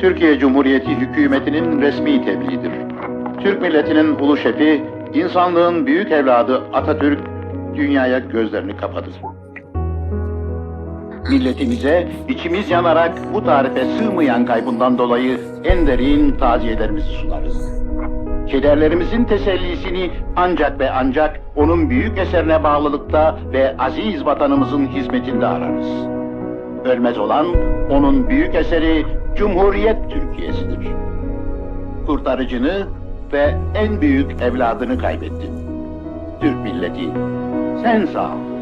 Türkiye Cumhuriyeti hükümetinin resmi tebliğidir. Türk milletinin ulu şefi, insanlığın büyük evladı Atatürk dünyaya gözlerini kapadı. Milletimize içimiz yanarak bu tarife sığmayan kaybından dolayı en derin taziyelerimizi sunarız. Kederlerimizin tesellisini ancak ve ancak onun büyük eserine bağlılıkta ve aziz vatanımızın hizmetinde ararız. Ölmez olan onun büyük eseri Cumhuriyet Türkiye'sidir. Kurtarıcını ve en büyük evladını kaybettin. Türk milleti, sen sağ ol.